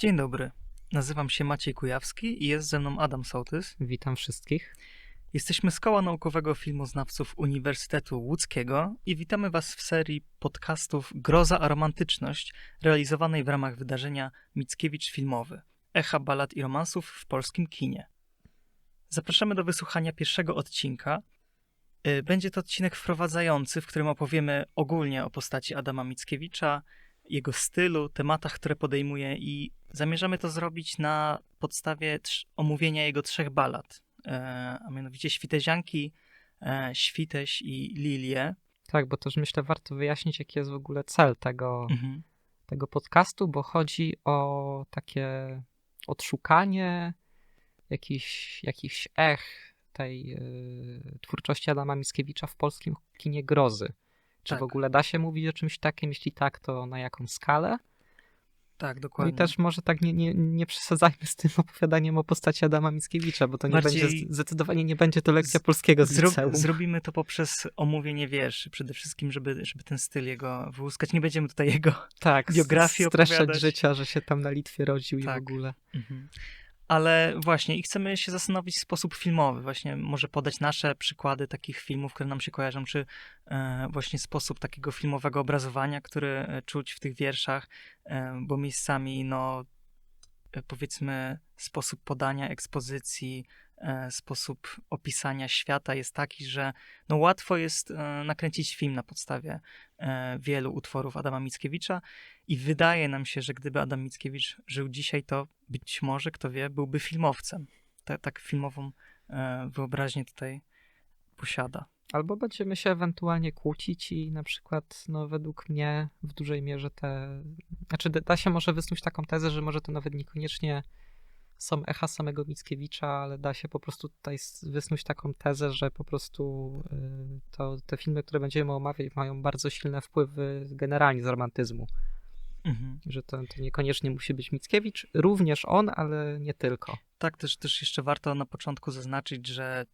Dzień dobry. Nazywam się Maciej Kujawski i jest ze mną Adam Sołtys. Witam wszystkich. Jesteśmy z Koła Naukowego Filmoznawców Uniwersytetu Łódzkiego i witamy Was w serii podcastów Groza a Romantyczność, realizowanej w ramach wydarzenia Mickiewicz Filmowy Echa Balad i Romansów w polskim kinie. Zapraszamy do wysłuchania pierwszego odcinka. Y, Będzie to odcinek wprowadzający, w którym opowiemy ogólnie o postaci Adama Mickiewicza, jego stylu, tematach, które podejmuje i zamierzamy to zrobić na podstawie omówienia jego trzech balad, e, a mianowicie Świtezianki, e, Świteś i Lilię. Tak, bo też myślę, warto wyjaśnić, jaki jest w ogóle cel tego, Mhm. tego podcastu, bo chodzi o takie odszukanie jakichś, jakichś ech tej y, twórczości Adama Mickiewicza w polskim kinie grozy. Czy Tak. w ogóle da się mówić o czymś takim? Jeśli tak, to na jaką skalę? Tak, No dokładnie. i też może tak nie, nie, nie przesadzajmy z tym opowiadaniem o postaci Adama Mickiewicza, bo to nie Bardziej- będzie, zdecydowanie nie będzie to lekcja polskiego z Zro- zrobimy to poprzez omówienie wierszy, przede wszystkim, żeby, żeby ten styl jego wyłuskać. Nie będziemy tutaj jego tak, biografii streszczać opowiadać. życia, że się tam na Litwie rodził i Tak. w ogóle. Mhm. Ale właśnie, i chcemy się zastanowić w sposób filmowy, właśnie może podać nasze przykłady takich filmów, które nam się kojarzą, czy e, właśnie sposób takiego filmowego obrazowania, który e, czuć w tych wierszach, e, bo miejscami, no, powiedzmy, sposób podania ekspozycji, sposób opisania świata jest taki, że no, łatwo jest e, nakręcić film na podstawie e, wielu utworów Adama Mickiewicza, i wydaje nam się, że gdyby Adam Mickiewicz żył dzisiaj, to być może, kto wie, byłby filmowcem. Ta, tak filmową e, wyobraźnię tutaj posiada. Albo będziemy się ewentualnie kłócić i na przykład, no według mnie w dużej mierze te... Znaczy da się może wysnuć taką tezę, że może to nawet niekoniecznie są echa samego Mickiewicza, ale da się po prostu tutaj wysnuć taką tezę, że po prostu y, to, te filmy, które będziemy omawiać mają bardzo silne wpływy generalnie z romantyzmu. Mhm. Że to, to niekoniecznie musi być Mickiewicz, również on, ale nie tylko. Tak, też, też jeszcze warto na początku zaznaczyć, że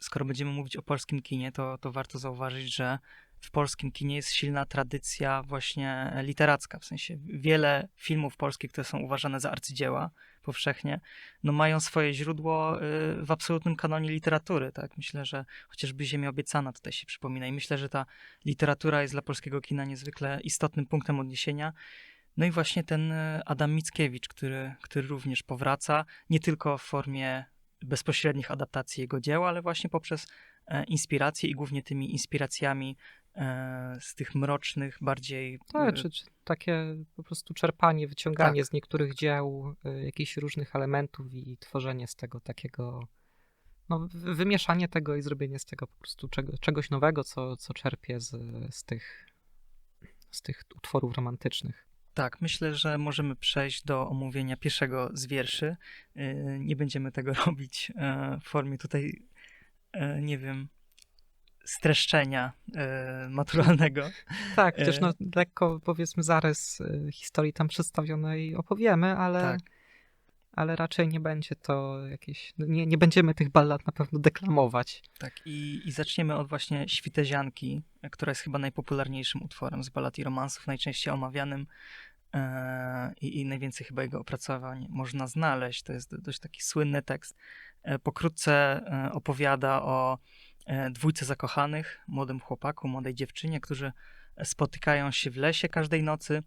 skoro będziemy mówić o polskim kinie, to, to warto zauważyć, że w polskim kinie jest silna tradycja właśnie literacka, w sensie wiele filmów polskich, które są uważane za arcydzieła powszechnie, no mają swoje źródło y, w absolutnym kanonie literatury, tak? Myślę, że chociażby Ziemia obiecana tutaj się przypomina i myślę, że ta literatura jest dla polskiego kina niezwykle istotnym punktem odniesienia. No i właśnie ten y, Adam Mickiewicz, który, który również powraca, nie tylko w formie bezpośrednich adaptacji jego dzieł, ale właśnie poprzez e, inspiracje i głównie tymi inspiracjami z tych mrocznych, bardziej. Tak, e, czy, czy takie po prostu czerpanie, wyciąganie Tak. z niektórych dzieł y, jakichś różnych elementów i tworzenie z tego takiego, no wy- wymieszanie tego i zrobienie z tego po prostu czego, czegoś nowego, co, co czerpie z, z, tych, z tych utworów romantycznych. Tak, myślę, że możemy przejść do omówienia pierwszego z wierszy. E, Nie będziemy tego robić e, w formie tutaj, e, nie wiem, streszczenia e, maturalnego. Tak, E. chociaż no, lekko powiedzmy zarys y, historii tam przedstawionej opowiemy, ale, Tak. ale raczej nie będzie to jakieś, no, nie, nie będziemy tych ballad na pewno deklamować. Tak, i, i zaczniemy od właśnie Świtezianki, e, która jest chyba najpopularniejszym utworem z balad i romansów, najczęściej omawianym e, i, najwięcej chyba jego opracowań można znaleźć. To jest dość taki słynny tekst. E, pokrótce e, opowiada o e, dwójce zakochanych, młodym chłopaku, młodej dziewczynie, którzy spotykają się w lesie każdej nocy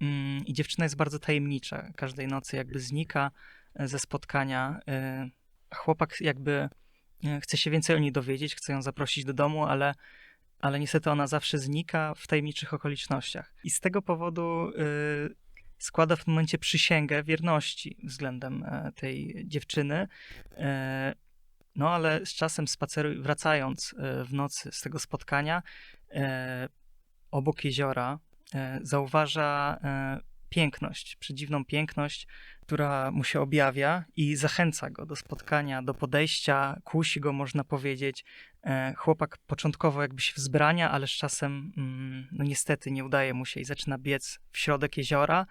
mm, i dziewczyna jest bardzo tajemnicza. Każdej nocy jakby znika e, ze spotkania. e, Chłopak jakby e, chce się więcej o niej dowiedzieć, chce ją zaprosić do domu, ale, ale niestety ona zawsze znika w tajemniczych okolicznościach. I z tego powodu składa w tym momencie przysięgę wierności względem e, tej dziewczyny. No ale z czasem spaceruj, wracając e, w nocy z tego spotkania, e, obok jeziora e, zauważa piękność, przedziwną piękność, która mu się objawia i zachęca go do spotkania, do podejścia, kusi go, można powiedzieć. Chłopak początkowo jakby się wzbrania, ale z czasem, mm, no niestety, nie udaje mu się i zaczyna biec w środek jeziora.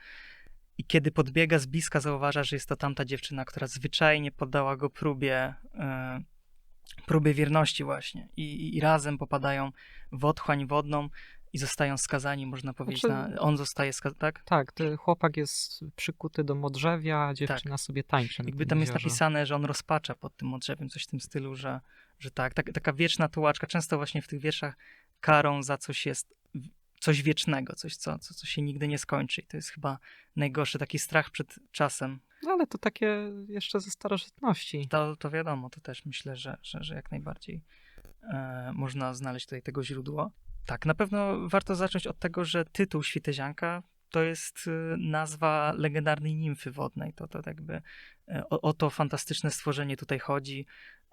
I kiedy podbiega z bliska, zauważa, że jest to tamta dziewczyna, która zwyczajnie poddała go próbie, e, próbie wierności, właśnie. I, I razem popadają w otchłań wodną. i zostają skazani, można powiedzieć, Znaczy- na, on zostaje skazany, tak? Tak, chłopak jest przykuty do modrzewia, a dziewczyna sobie tańczy. Jakby tam jest napisane, że on rozpacza pod tym odrzewiem, coś w tym stylu, że, że tak, tak, taka wieczna tułaczka. Często właśnie w tych wierszach karą za coś jest coś wiecznego, coś, co, co, co się nigdy nie skończy. I to jest chyba najgorszy, taki strach przed czasem. No ale to takie jeszcze ze starożytności. To, to wiadomo, to też myślę, że, że, że jak najbardziej e, można znaleźć tutaj tego źródło. Tak, na pewno warto zacząć od tego, że tytuł Świtezianka to jest e, nazwa legendarnej nimfy wodnej. To, to jakby e, o, o to fantastyczne stworzenie tutaj chodzi.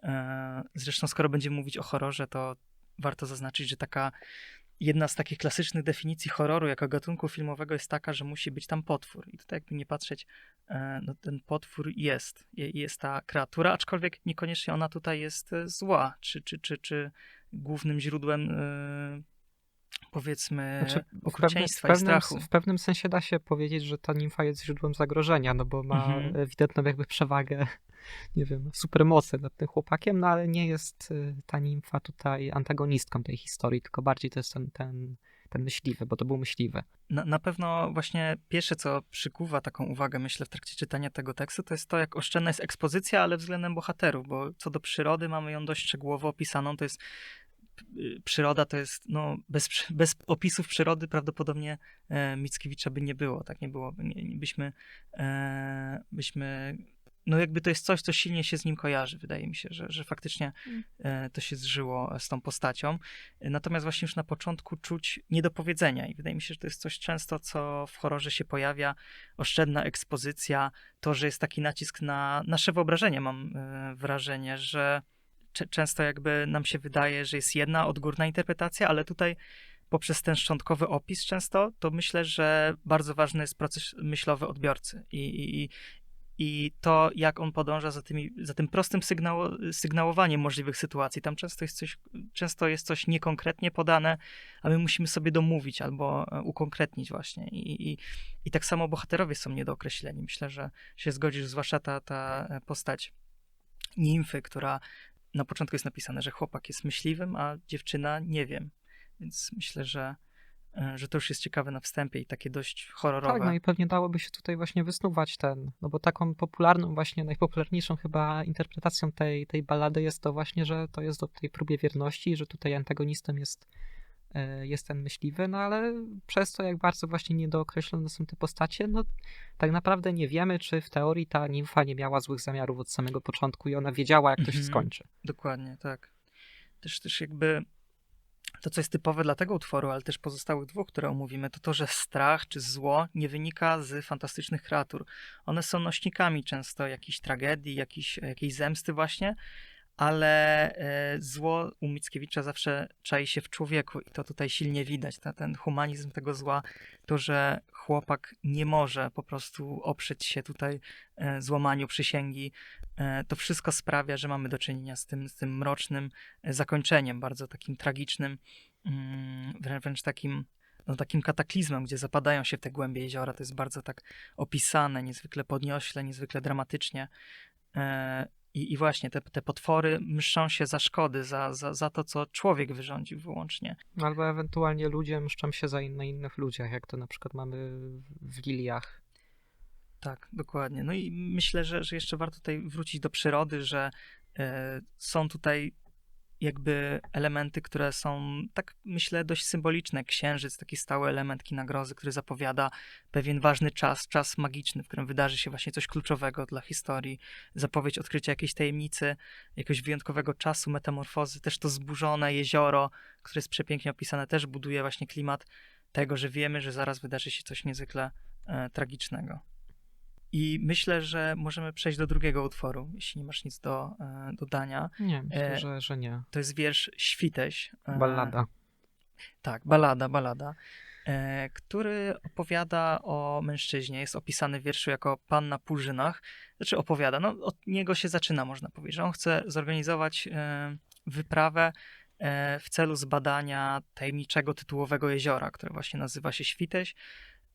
E, zresztą, skoro będziemy mówić o horrorze, to warto zaznaczyć, że taka jedna z takich klasycznych definicji horroru jako gatunku filmowego jest taka, że musi być tam potwór. I tutaj jakby nie patrzeć, e, no ten potwór jest. Je- Jest ta kreatura, aczkolwiek niekoniecznie ona tutaj jest e, zła, czy, czy, czy, czy głównym źródłem e, powiedzmy Znaczy, w, pewnym, w, pewnym, w pewnym sensie da się powiedzieć, że ta nimfa jest źródłem zagrożenia, no bo ma Mhm. ewidentną jakby przewagę, nie wiem, supermocy nad tym chłopakiem, no ale nie jest y, ta nimfa tutaj antagonistką tej historii, tylko bardziej to jest ten, ten, ten myśliwy, bo to był myśliwy. Na, na pewno właśnie pierwsze, co przykuwa taką uwagę, myślę, w trakcie czytania tego tekstu, to jest to, jak oszczędna jest ekspozycja, ale względem bohaterów, bo co do przyrody mamy ją dość szczegółowo opisaną. To jest przyroda, to jest, no, bez, bez opisów przyrody prawdopodobnie e, Mickiewicza by nie było, tak nie było, nie, nie byśmy, e, byśmy, no jakby to jest coś, co silnie się z nim kojarzy, wydaje mi się, że, że faktycznie Mm. e, to się zżyło z tą postacią. Natomiast właśnie już na początku czuć niedopowiedzenia i wydaje mi się, że to jest coś często, co w horrorze się pojawia. Oszczędna ekspozycja, to, że jest taki nacisk na nasze wyobrażenie, mam e, wrażenie, że często jakby nam się wydaje, że jest jedna odgórna interpretacja, ale tutaj poprzez ten szczątkowy opis często, to myślę, że bardzo ważny jest proces myślowy odbiorcy i, i, i- to, jak on podąża za, tymi, za tym prostym sygnało, sygnałowaniem możliwych sytuacji. Tam często jest, coś, często jest coś niekonkretnie podane, a my musimy sobie domówić albo e, ukonkretnić właśnie. I, i, i tak samo bohaterowie są niedookreśleni. Myślę, że się zgodzisz, zwłaszcza ta, ta e, postać nimfy, która na początku jest napisane, że chłopak jest myśliwym, a dziewczyna nie wiem. Więc myślę, że, e, że to już jest ciekawe na wstępie i takie dość horrorowe. Tak, no i pewnie dałoby się tutaj właśnie wysnuwać ten, no bo taką popularną, właśnie najpopularniejszą chyba interpretacją tej, tej balady jest to właśnie, że to jest o tej próbie wierności, że tutaj antagonistą jest, jest ten myśliwy, no ale przez to, jak bardzo właśnie niedookreślone są te postacie, no tak naprawdę nie wiemy, czy w teorii ta nimfa nie miała złych zamiarów od samego początku i ona wiedziała, jak to się Mhm. skończy. Dokładnie, tak. Też, też jakby to, co jest typowe dla tego utworu, ale też pozostałych dwóch, które omówimy, to to, że strach czy zło nie wynika z fantastycznych kreatur. One są nośnikami często jakiejś tragedii, jakiejś, jakiejś zemsty właśnie, ale e, zło u Mickiewicza zawsze czai się w człowieku i to tutaj silnie widać. Ten humanizm tego zła, to, że chłopak nie może po prostu oprzeć się tutaj e, złamaniu przysięgi, e, to wszystko sprawia, że mamy do czynienia z tym, z tym mrocznym zakończeniem, bardzo takim tragicznym, mm, wrę- wręcz takim, no, takim kataklizmem, gdzie zapadają się w te głębie jeziora. To jest bardzo tak opisane, niezwykle podniośle, niezwykle dramatycznie. I, I właśnie te, te potwory mszczą się za szkody, za, za, za to, co człowiek wyrządził wyłącznie. Albo ewentualnie ludzie mszczą się za in, na innych ludziach, jak to na przykład mamy w, w Liliach. Tak, dokładnie. No i myślę, że, że jeszcze warto tutaj wrócić do przyrody, że e, są tutaj jakby elementy, które są, tak myślę, dość symboliczne. Księżyc, taki stały element kina który zapowiada pewien ważny czas, czas magiczny, w którym wydarzy się właśnie coś kluczowego dla historii, zapowiedź odkrycia jakiejś tajemnicy, jakiegoś wyjątkowego czasu, metamorfozy. Też to zburzone jezioro, które jest przepięknie opisane, też buduje właśnie klimat tego, że wiemy, że zaraz wydarzy się coś niezwykle e, tragicznego. I myślę, że możemy przejść do drugiego utworu, jeśli nie masz nic do e, dodania. Nie, myślę, E, że, że nie. To jest wiersz Świteś. e, Ballada. tak, balada, balada, e, który opowiada o mężczyźnie. Jest opisany w wierszu jako pan na Purzynach. Znaczy opowiada, no od niego się zaczyna, można powiedzieć, on chce zorganizować e, wyprawę e, w celu zbadania tajemniczego tytułowego jeziora, które właśnie nazywa się Świteś.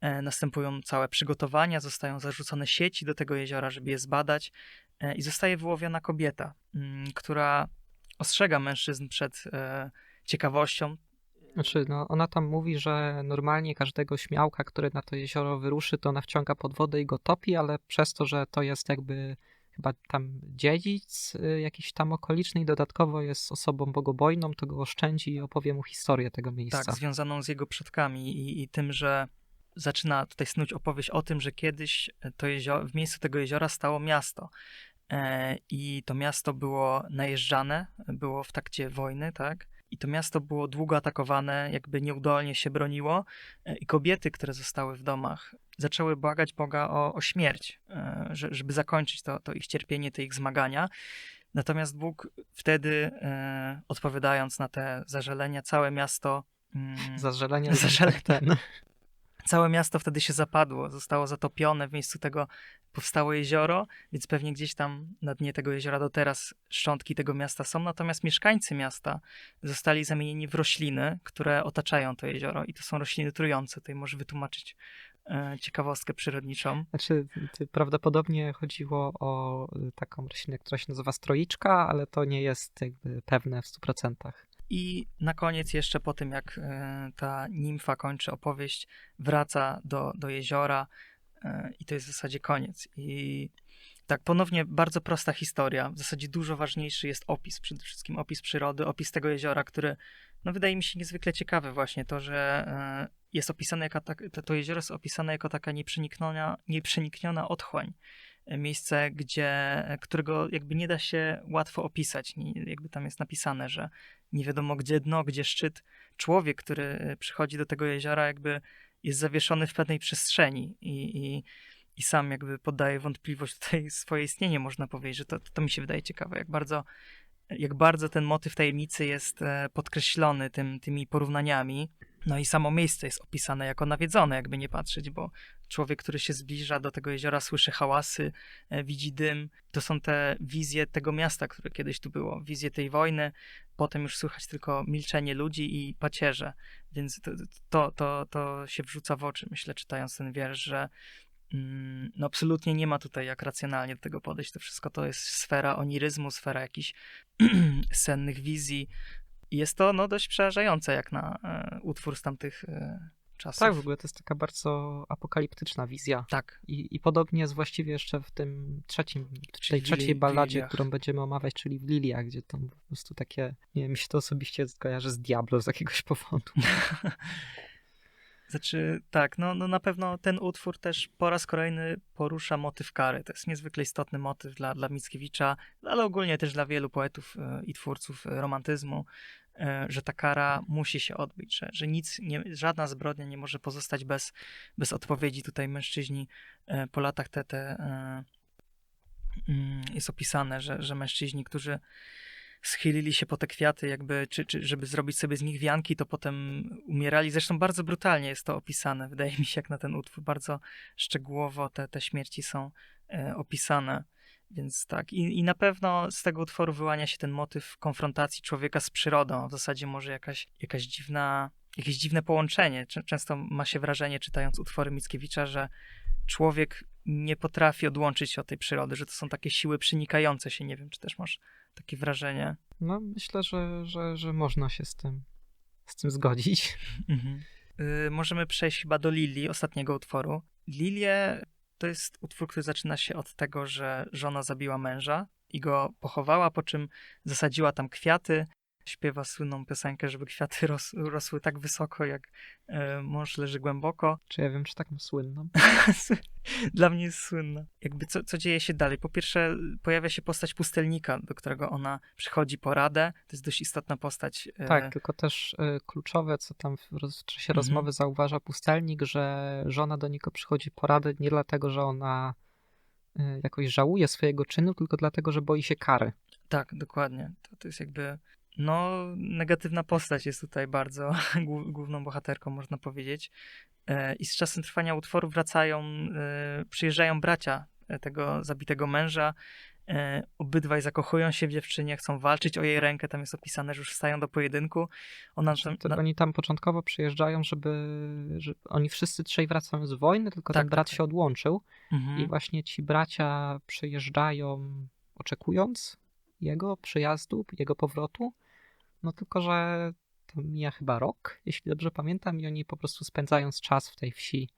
E, następują całe przygotowania, zostają zarzucone sieci do tego jeziora, żeby je zbadać e, i zostaje wyłowiona kobieta, mm, która ostrzega mężczyzn przed e, ciekawością Znaczy, no, ona tam mówi, że normalnie każdego śmiałka, który na to jezioro wyruszy, to ona wciąga pod wodę i go topi, ale przez to, że to jest jakby chyba tam dziedzic y, jakiś tam okoliczny i dodatkowo jest osobą bogobojną, to go oszczędzi i opowie mu historię tego miejsca. Tak, związaną z jego przodkami i, i tym, że zaczyna tutaj snuć opowieść o tym, że kiedyś to jezioro, w miejscu tego jeziora stało miasto. E, I to miasto było najeżdżane, było w trakcie wojny, tak? I to miasto było długo atakowane, jakby nieudolnie się broniło. E, I kobiety, które zostały w domach, zaczęły błagać Boga o, o śmierć, e, że, żeby zakończyć to, to ich cierpienie, te ich zmagania. Natomiast Bóg wtedy, e, odpowiadając na te zażalenia, całe miasto. mm, Zażalenie, Zażalenie. ten. Całe miasto wtedy się zapadło, zostało zatopione, w miejscu tego powstało jezioro, więc pewnie gdzieś tam na dnie tego jeziora do teraz szczątki tego miasta są, natomiast mieszkańcy miasta zostali zamienieni w rośliny, które otaczają to jezioro i to są rośliny trujące. Tutaj może wytłumaczyć e, ciekawostkę przyrodniczą. Znaczy, prawdopodobnie chodziło o y, taką roślinę, która się nazywa stroiczka, ale to nie jest jakby pewne w 100%. I na koniec jeszcze po tym, jak e, ta nimfa kończy opowieść, wraca do, do jeziora e, i to jest w zasadzie koniec. I tak, ponownie bardzo prosta historia. W zasadzie dużo ważniejszy jest opis, przede wszystkim opis przyrody, opis tego jeziora, który no, wydaje mi się niezwykle ciekawy właśnie to, że e, jest opisane jako tak, to, to jezioro jest opisane jako taka nieprzenikniona, nieprzenikniona otchłań. Miejsce, gdzie, którego jakby nie da się łatwo opisać. Nie, jakby tam jest napisane, że nie wiadomo gdzie dno, gdzie szczyt. Człowiek, który e, przychodzi do tego jeziora, jakby jest zawieszony w pewnej przestrzeni i, i, i sam jakby poddaje wątpliwość tutaj swoje istnienie, można powiedzieć, że to, to mi się wydaje ciekawe, jak bardzo, jak bardzo ten motyw tajemnicy jest e, podkreślony tym, tymi porównaniami. No i samo miejsce jest opisane jako nawiedzone, jakby nie patrzeć, bo człowiek, który się zbliża do tego jeziora, słyszy hałasy, e, widzi dym. To są te wizje tego miasta, które kiedyś tu było, wizje tej wojny. Potem już słychać tylko milczenie ludzi i pacierze. Więc to, to, to, to się wrzuca w oczy, myślę, czytając ten wiersz, że mm, no absolutnie nie ma tutaj jak racjonalnie do tego podejść. To wszystko to jest sfera oniryzmu, sfera jakichś sennych wizji. Jest to no, dość przerażające jak na e, utwór z tamtych e, czasów. Tak, w ogóle to jest taka bardzo apokaliptyczna wizja. Tak. I, I podobnie jest właściwie jeszcze w tym trzecim, Czyli tej trzeciej balladzie, którą będziemy omawiać, czyli w Liliach, gdzie tam po prostu takie, nie wiem, mi się to osobiście kojarzy z Diablo z jakiegoś powodu. Znaczy, tak, no, no na pewno ten utwór też po raz kolejny porusza motyw kary. To jest niezwykle istotny motyw dla, dla Mickiewicza, ale ogólnie też dla wielu poetów e, i twórców e, romantyzmu, że ta kara musi się odbyć, że, że nic, nie, żadna zbrodnia nie może pozostać bez, bez odpowiedzi. Tutaj mężczyźni e, po latach te, te e, mm, jest opisane, że, że mężczyźni, którzy schylili się po te kwiaty, jakby, czy, czy żeby zrobić sobie z nich wianki, to potem umierali. Zresztą bardzo brutalnie jest to opisane, wydaje mi się, jak na ten utwór. Bardzo szczegółowo te, te śmierci są e, opisane. Więc tak. I, I na pewno z tego utworu wyłania się ten motyw konfrontacji człowieka z przyrodą. W zasadzie może jakaś, jakaś dziwna, jakieś dziwne połączenie. Czę- Często ma się wrażenie, czytając utwory Mickiewicza, że człowiek nie potrafi odłączyć się od tej przyrody, że to są takie siły przenikające się. Nie wiem, czy też masz takie wrażenie. No, myślę, że, że, że można się z tym, z tym zgodzić. Mhm. Y, możemy przejść chyba do Lili, ostatniego utworu. Lilie to jest utwór, który zaczyna się od tego, że żona zabiła męża i go pochowała, po czym zasadziła tam kwiaty. Śpiewa słynną piosenkę, żeby kwiaty ros, rosły tak wysoko, jak e, mąż leży głęboko. Czy ja wiem, czy taką słynną? Dla mnie jest słynna. Jakby co, co dzieje się dalej? Po pierwsze, pojawia się postać pustelnika, do którego ona przychodzi po radę. To jest dość istotna postać. e, Tak, tylko też y, kluczowe, co tam w, w czasie Mhm. rozmowy zauważa pustelnik, że żona do niego przychodzi poradę nie dlatego, że ona y, jakoś żałuje swojego czynu, tylko dlatego, że boi się kary. Tak, dokładnie. To, to jest jakby. No, negatywna postać jest tutaj bardzo głó- główną bohaterką, można powiedzieć. E, I z czasem trwania utworu wracają, e, przyjeżdżają bracia e, tego zabitego męża. Obydwaj zakochują się w dziewczynie, chcą walczyć o jej rękę. Tam jest opisane, że już wstają do pojedynku. Ona to na, Oni tam początkowo przyjeżdżają, żeby, że oni wszyscy trzej wracają z wojny, tylko Tak, ten brat tak, się odłączył mhm. i właśnie ci bracia przyjeżdżają oczekując jego przyjazdu, jego powrotu. No tylko, że to mija chyba rok, jeśli dobrze pamiętam, i oni po prostu spędzając czas w tej wsi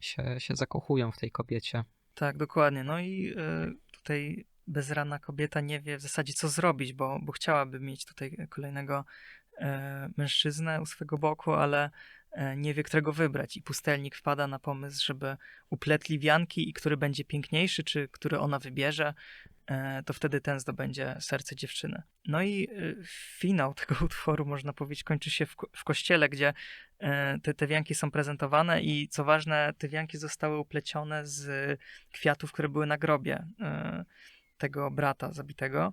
się, się zakochują w tej kobiecie. Tak, dokładnie. No i y, tutaj bezrana kobieta nie wie w zasadzie co zrobić, bo, bo chciałaby mieć tutaj kolejnego e, mężczyznę u swego boku, ale nie wie, którego wybrać. I pustelnik wpada na pomysł, żeby upletli wianki i który będzie piękniejszy, czy który ona wybierze, e, to wtedy ten zdobędzie serce dziewczyny. No i y, finał tego utworu, można powiedzieć, kończy się w, w kościele, gdzie e, te, te wianki są prezentowane i co ważne, te wianki zostały uplecione z kwiatów, które były na grobie e, tego brata zabitego.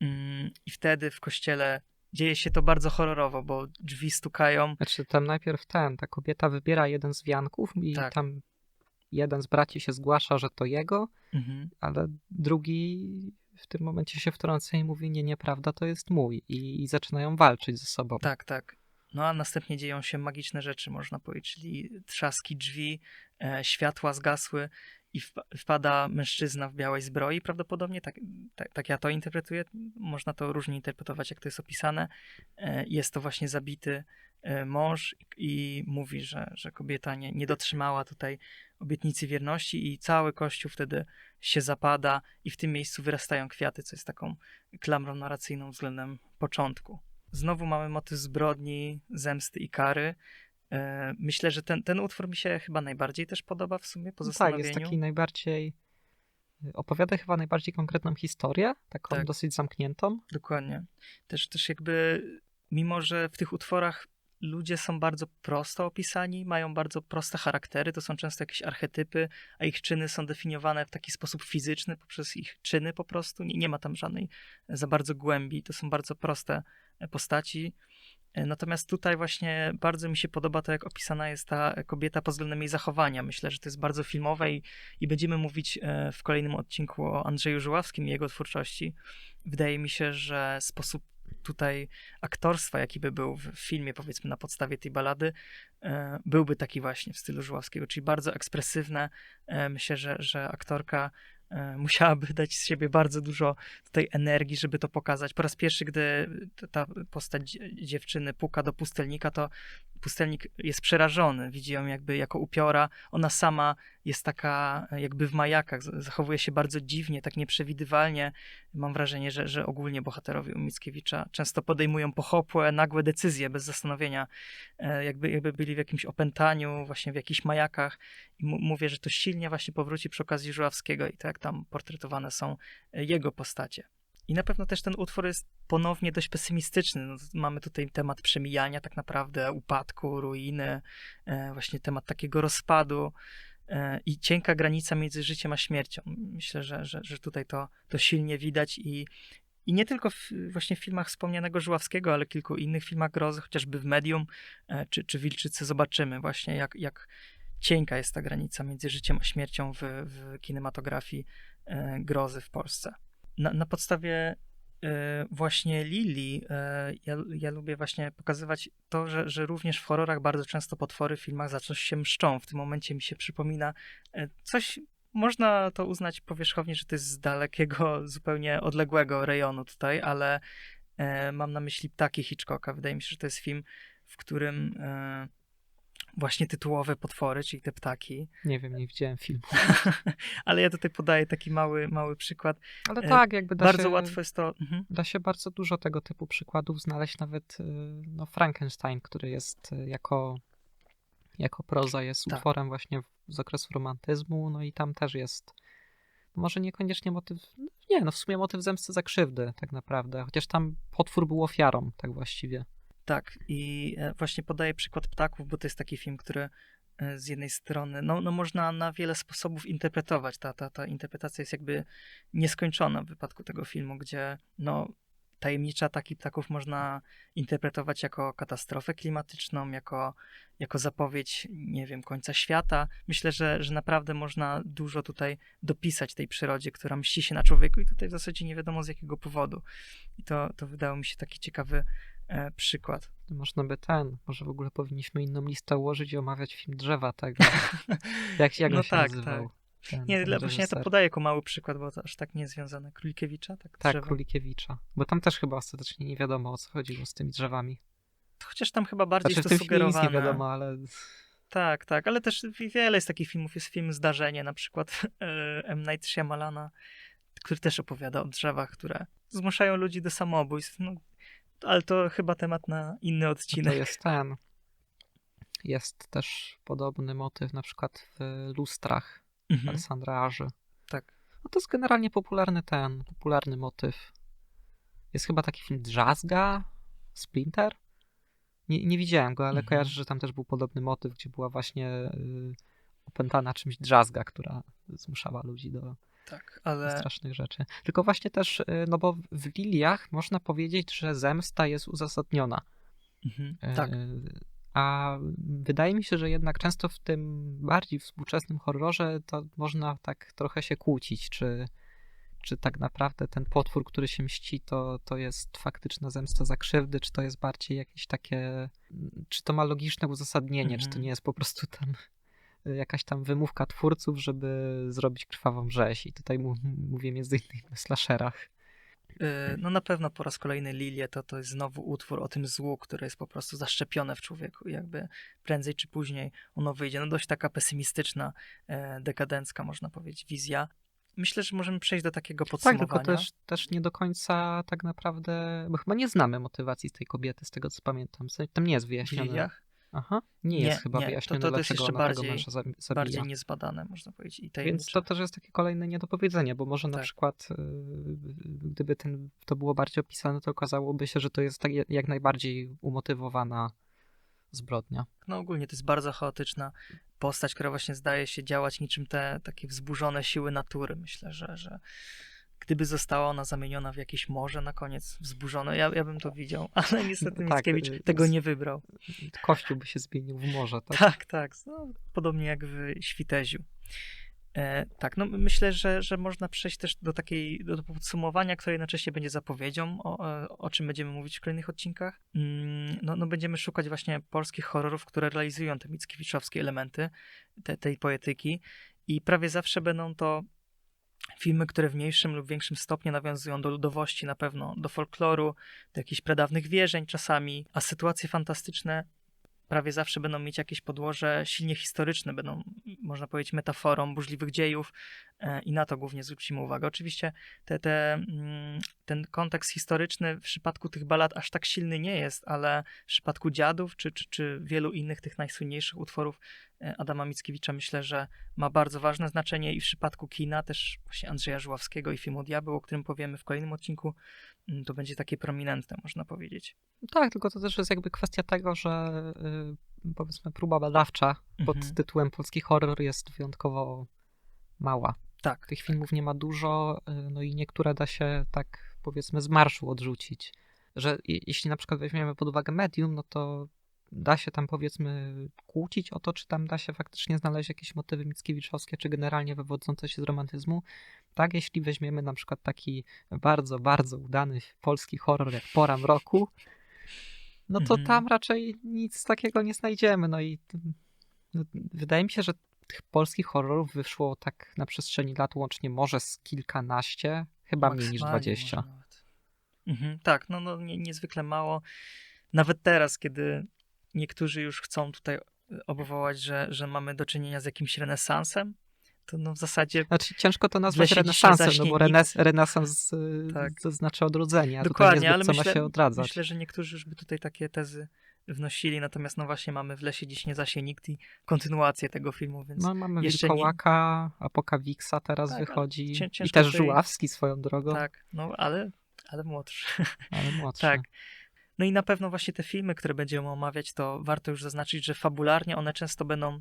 Mm, I wtedy w kościele dzieje się to bardzo horrorowo, bo drzwi stukają. Znaczy tam najpierw ten, ta kobieta wybiera jeden z wianków i Tak. tam jeden z braci się zgłasza, że to jego, Mhm. ale drugi w tym momencie się wtrąca i mówi, nie, nieprawda, to jest mój. I, i zaczynają walczyć ze sobą. Tak, tak. No a następnie dzieją się magiczne rzeczy, można powiedzieć, czyli trzaski drzwi, e, światła zgasły i wpa- wpada mężczyzna w białej zbroi. Prawdopodobnie tak, tak, tak ja to interpretuję. Można to różnie interpretować, jak to jest opisane. E, jest to właśnie zabity e, mąż i mówi, że, że kobieta nie, nie dotrzymała tutaj obietnicy wierności i cały kościół wtedy się zapada i w tym miejscu wyrastają kwiaty, co jest taką klamrą narracyjną względem początku. Znowu mamy motyw zbrodni, zemsty i kary. E, Myślę, że ten, ten utwór mi się chyba najbardziej też podoba w sumie po No tak, zastanowieniu. jest taki najbardziej. Opowiada chyba najbardziej konkretną historię, taką Tak. dosyć zamkniętą. Dokładnie. Też, też jakby, mimo że w tych utworach ludzie są bardzo prosto opisani, mają bardzo proste charaktery, to są często jakieś archetypy, a ich czyny są definiowane w taki sposób fizyczny, poprzez ich czyny po prostu. Nie, nie ma tam żadnej za bardzo głębi, to są bardzo proste e, postaci. E, Natomiast tutaj właśnie bardzo mi się podoba to, jak opisana jest ta kobieta pod względem jej zachowania. Myślę, że to jest bardzo filmowe i, i będziemy mówić e, w kolejnym odcinku o Andrzeju Żuławskim i jego twórczości. Wydaje mi się, że sposób tutaj aktorstwa, jaki by był w filmie, powiedzmy na podstawie tej balady, e, byłby taki właśnie w stylu Żuławskiego, czyli bardzo ekspresywne. Myślę, że, że aktorka musiałaby dać z siebie bardzo dużo tutaj energii, żeby to pokazać. Po raz pierwszy, gdy ta postać dzie- dziewczyny puka do pustelnika, to pustelnik jest przerażony, widzi ją jakby jako upiora. Ona sama jest taka e, jakby w majakach, zachowuje się bardzo dziwnie, tak nieprzewidywalnie. Mam wrażenie, że, że ogólnie bohaterowie u Mickiewicza często podejmują pochopłe, nagłe decyzje bez zastanowienia, e, jakby, jakby byli w jakimś opętaniu, właśnie w jakichś majakach. I mówię, że to silnie właśnie powróci przy okazji Żuławskiego i jak tam portretowane są e, jego postacie. I na pewno też ten utwór jest ponownie dość pesymistyczny. No, mamy tutaj temat przemijania, tak naprawdę, upadku, ruiny, e, właśnie temat takiego rozpadu i cienka granica między życiem a śmiercią. Myślę, że, że, że tutaj to, to silnie widać i, i nie tylko w, właśnie w filmach wspomnianego Żuławskiego, ale kilku innych filmach grozy, chociażby w Medium e, czy, czy Wilczycy zobaczymy właśnie, jak, jak cienka jest ta granica między życiem a śmiercią w, w kinematografii e, grozy w Polsce. Na, na podstawie e, właśnie Lili, e, ja, ja lubię właśnie pokazywać to, że, że również w horrorach bardzo często potwory w filmach za coś się mszczą. W tym momencie mi się przypomina e, coś, można to uznać powierzchownie, że to jest z dalekiego, zupełnie odległego rejonu tutaj, ale e, mam na myśli Ptaki Hitchcocka. Wydaje mi się, że to jest film, w którym e, właśnie tytułowe potwory, czyli te ptaki, Nie wiem, nie widziałem filmu. ale ja tutaj podaję taki mały, mały przykład. Ale E, tak, jakby da Bardzo się, łatwo jest to. Mhm. Da się bardzo dużo tego typu przykładów znaleźć, nawet y, no, Frankenstein, który jest y, jako, jako proza, jest Tak. utworem właśnie z okresu romantyzmu, no i tam też jest no może niekoniecznie motyw, nie, no w sumie motyw zemsty za krzywdy tak naprawdę, chociaż tam potwór był ofiarą, tak właściwie. Tak, i e, właśnie podaję przykład ptaków, bo to jest taki film, który e, z jednej strony, no, no można na wiele sposobów interpretować. Ta, ta, ta interpretacja jest jakby nieskończona w wypadku tego filmu, gdzie no, tajemnicze ataki ptaków można interpretować jako katastrofę klimatyczną, jako, jako zapowiedź, nie wiem, końca świata. Myślę, że, że naprawdę można dużo tutaj dopisać tej przyrodzie, która mści się na człowieku i tutaj w zasadzie nie wiadomo z jakiego powodu. I to, to wydało mi się taki ciekawy przykład. Można by ten, może w ogóle powinniśmy inną listę ułożyć i omawiać film Drzewa tego. Jak, jak No się tak, nazywał? Ten, Nie, ten właśnie ja to podaję jako mały przykład, bo to aż tak nie związane. Królikiewicza, tak? Tak? Królikiewicza. Bo tam też chyba ostatecznie nie wiadomo o co chodziło z tymi drzewami. Chociaż tam chyba bardziej Znaczy w to tym filmie nic nie sugerowane. wiadomo, ale Tak, tak, ale też wi- wiele jest takich filmów. Jest film Zdarzenie, na przykład e, M. Night Shyamalana, który też opowiada o drzewach, które zmuszają ludzi do samobójstw. No, ale to chyba temat na inny to odcinek. jest ten. Jest też podobny motyw na przykład w lustrach Mhm, Alessandra Aży. tak. No to jest generalnie popularny ten, popularny motyw. Jest chyba taki film Drzazga, Splinter. Nie, nie widziałem go, ale Mhm. kojarzę, że tam też był podobny motyw, gdzie była właśnie y, opętana czymś drzazga, która zmuszała ludzi do, Tak, ale strasznych rzeczy. Tylko właśnie też, y, no bo w Liliach można powiedzieć, że zemsta jest uzasadniona. mhm, Y, tak. A wydaje mi się, że jednak często w tym bardziej współczesnym horrorze to można tak trochę się kłócić, czy, czy tak naprawdę ten potwór, który się mści, to, to jest faktyczna zemsta za krzywdy, czy to jest bardziej jakieś takie, czy to ma logiczne uzasadnienie, czy to Mhm. nie jest po prostu tam jakaś tam wymówka twórców, żeby zrobić krwawą rzeź. I tutaj mówię między innymi o slasherach. Y, No na pewno po raz kolejny Lilie to, to jest znowu utwór o tym złu, które jest po prostu zaszczepione w człowieku. Jakby prędzej czy później ono wyjdzie. No dość taka pesymistyczna, e, dekadencka można powiedzieć, wizja. Myślę, że możemy przejść do takiego Tak, podsumowania. tylko też, też nie do końca tak naprawdę, bo chyba nie znamy motywacji tej kobiety, z tego co pamiętam. W Tam nie jest w wyjaśnione. Liliach Aha, nie, Nie, jest chyba nie, wyjaśnione, to- to jest dlaczego jeszcze ona tego bardziej- męża zabi- zabija. bardziej niezbadane, można powiedzieć. I Więc to też jest takie kolejne niedopowiedzenie, bo może na Tak. przykład yy, gdyby ten, to było bardziej opisane, to okazałoby się, że to jest tak jak najbardziej umotywowana zbrodnia. No ogólnie to jest bardzo chaotyczna postać, która właśnie zdaje się działać niczym te takie wzburzone siły natury. Myślę, że, że gdyby została ona zamieniona w jakieś morze na koniec wzburzone, ja, ja bym to widział, ale niestety Tak, Mickiewicz y, tego z- nie wybrał. Kościół by się zmienił w morze, tak? Tak, tak. No, podobnie jak w Świteziu. E, tak, no myślę, że, że można przejść też do takiej, do podsumowania, które jednocześnie będzie zapowiedzią, o, e, o czym będziemy mówić w kolejnych odcinkach. Mm, no, no będziemy szukać właśnie polskich horrorów, które realizują te mickiewiczowskie elementy te, tej poetyki i prawie zawsze będą to filmy, które w mniejszym lub większym stopniu nawiązują do ludowości na pewno, do folkloru, do jakichś pradawnych wierzeń czasami, a sytuacje fantastyczne prawie zawsze będą mieć jakieś podłoże silnie historyczne, będą, można powiedzieć, metaforą burzliwych dziejów i na to głównie zwrócimy uwagę. Oczywiście te, te, mm, ten kontekst historyczny w przypadku tych balad aż tak silny nie jest, ale w przypadku Dziadów czy, czy, czy wielu innych tych najsłynniejszych utworów e, Adama Mickiewicza myślę, że ma bardzo ważne znaczenie i w przypadku kina też właśnie Andrzeja Żuławskiego i filmu Diabeł, o którym powiemy w kolejnym odcinku, mm, to będzie takie prominentne, można powiedzieć. Tak, tylko to też jest jakby kwestia tego, że y, powiedzmy próba badawcza pod Mhm. tytułem polski horror jest wyjątkowo mała. Tak, Tych filmów nie ma dużo, y, no i niektóre da się tak powiedzmy z marszu odrzucić. Że je- jeśli na przykład weźmiemy pod uwagę medium, no to da się tam powiedzmy kłócić o to, czy tam da się faktycznie znaleźć jakieś motywy mickiewiczowskie, czy generalnie wywodzące się z romantyzmu. Tak, jeśli weźmiemy na przykład taki bardzo, bardzo udany polski horror jak Pora Mroku, no to Mhm. tam raczej nic takiego nie znajdziemy. No i no, wydaje mi się, że tych polskich horrorów wyszło tak na przestrzeni lat łącznie może z kilkanaście, chyba mniej niż dwadzieścia. Mhm, tak, no, no nie, niezwykle mało. Nawet teraz, kiedy niektórzy już chcą tutaj e, obwołać, że, że mamy do czynienia z jakimś renesansem, to no w zasadzie Znaczy ciężko to nazwać renesansem, no bo renes, renesans y, Tak. to znaczy odrodzenie, a Dokładnie, tutaj ale niezbyt co myślę, ma się odradzać. myślę, że niektórzy już by tutaj takie tezy wnosili, natomiast no właśnie mamy w lesie dziś nie zasie nikt i kontynuację tego filmu, więc No mamy jeszcze nie- Wilkołaka, Apokawiksa teraz Tak, wychodzi cię- i też Żuławski swoją drogą, tak, no ale, ale młodszy. ale młodszy. Tak. No i na pewno właśnie te filmy, które będziemy omawiać, to warto już zaznaczyć, że fabularnie one często będą.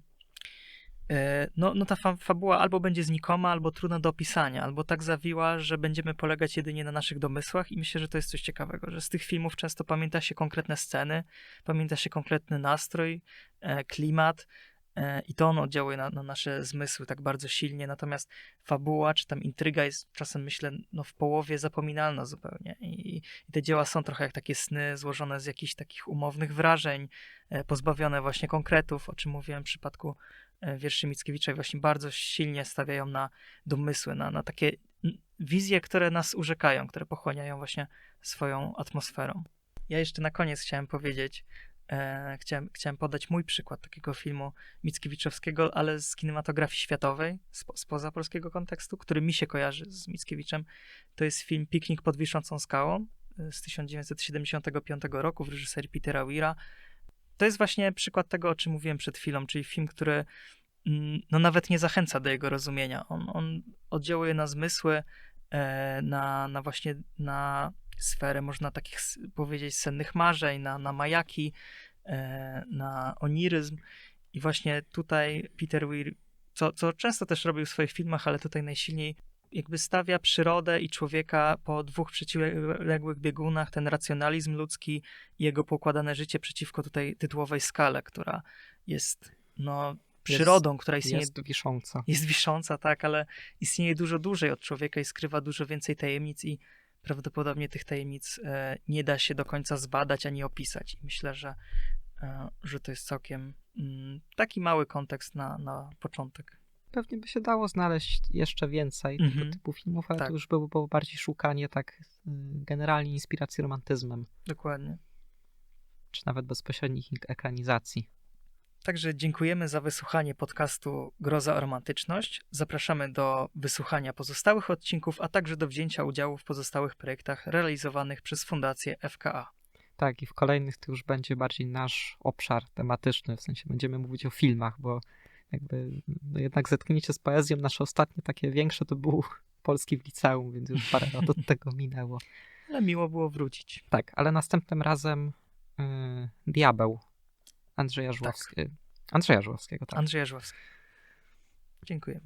E, No, no ta fa fabuła albo będzie znikoma, albo trudna do opisania, albo tak zawiła, że będziemy polegać jedynie na naszych domysłach, i myślę, że to jest coś ciekawego, że z tych filmów często pamięta się konkretne sceny, pamięta się konkretny nastrój, e, klimat, e, i to on oddziałuje na, na nasze zmysły tak bardzo silnie, natomiast fabuła czy tam intryga jest czasem, myślę, no w połowie zapominalna zupełnie. I, i te dzieła są trochę jak takie sny złożone z jakichś takich umownych wrażeń, e, pozbawione właśnie konkretów, o czym mówiłem w przypadku wierszy Mickiewicza i właśnie bardzo silnie stawiają na domysły, na, na takie wizje, które nas urzekają, które pochłaniają właśnie swoją atmosferą. Ja jeszcze na koniec chciałem powiedzieć, e, chciałem, chciałem podać mój przykład takiego filmu Mickiewiczowskiego, ale z kinematografii światowej, spo, spoza polskiego kontekstu, który mi się kojarzy z Mickiewiczem. To jest film Piknik pod wiszącą skałą e, z 1975 roku w reżyserii Petera Weira. To jest właśnie przykład tego, o czym mówiłem przed chwilą, czyli film, który mm, no nawet nie zachęca do jego rozumienia. On, on oddziałuje na zmysły, e, na, na właśnie na sferę, można takich powiedzieć, sennych marzeń, na, na majaki, e, na oniryzm. I właśnie tutaj Peter Weir, co, co często też robił w swoich filmach, ale tutaj najsilniej jakby stawia przyrodę i człowieka po dwóch przeciwległych biegunach, ten racjonalizm ludzki i jego poukładane życie przeciwko tutaj tytułowej skale, która jest no, przyrodą, która istnieje Jest wisząca. jest wisząca, tak, ale istnieje dużo dłużej od człowieka i skrywa dużo więcej tajemnic i prawdopodobnie tych tajemnic e, nie da się do końca zbadać ani opisać. I myślę, że, e, że to jest całkiem mm, taki mały kontekst na, na początek. Pewnie by się dało znaleźć jeszcze więcej Mhm. tego typu filmów, ale Tak. to już było, było bardziej szukanie tak y, generalnie inspiracji romantyzmem, Dokładnie. czy nawet bezpośrednich ekranizacji. Także dziękujemy za wysłuchanie podcastu Groza o Romantyczność. Zapraszamy do wysłuchania pozostałych odcinków, a także do wzięcia udziału w pozostałych projektach realizowanych przez Fundację FKA. Tak, i w kolejnych to już będzie bardziej nasz obszar tematyczny, w sensie będziemy mówić o filmach, bo jakby no jednak zetknięcie z poezją nasze ostatnie takie większe to był polski w liceum, więc już parę lat od tego minęło. Ale miło było wrócić. Tak, ale następnym razem y, Diabeł Andrzeja Żłowskiego. Andrzeja Żłowskiego, tak. Andrzej Żłowski. Dziękujemy.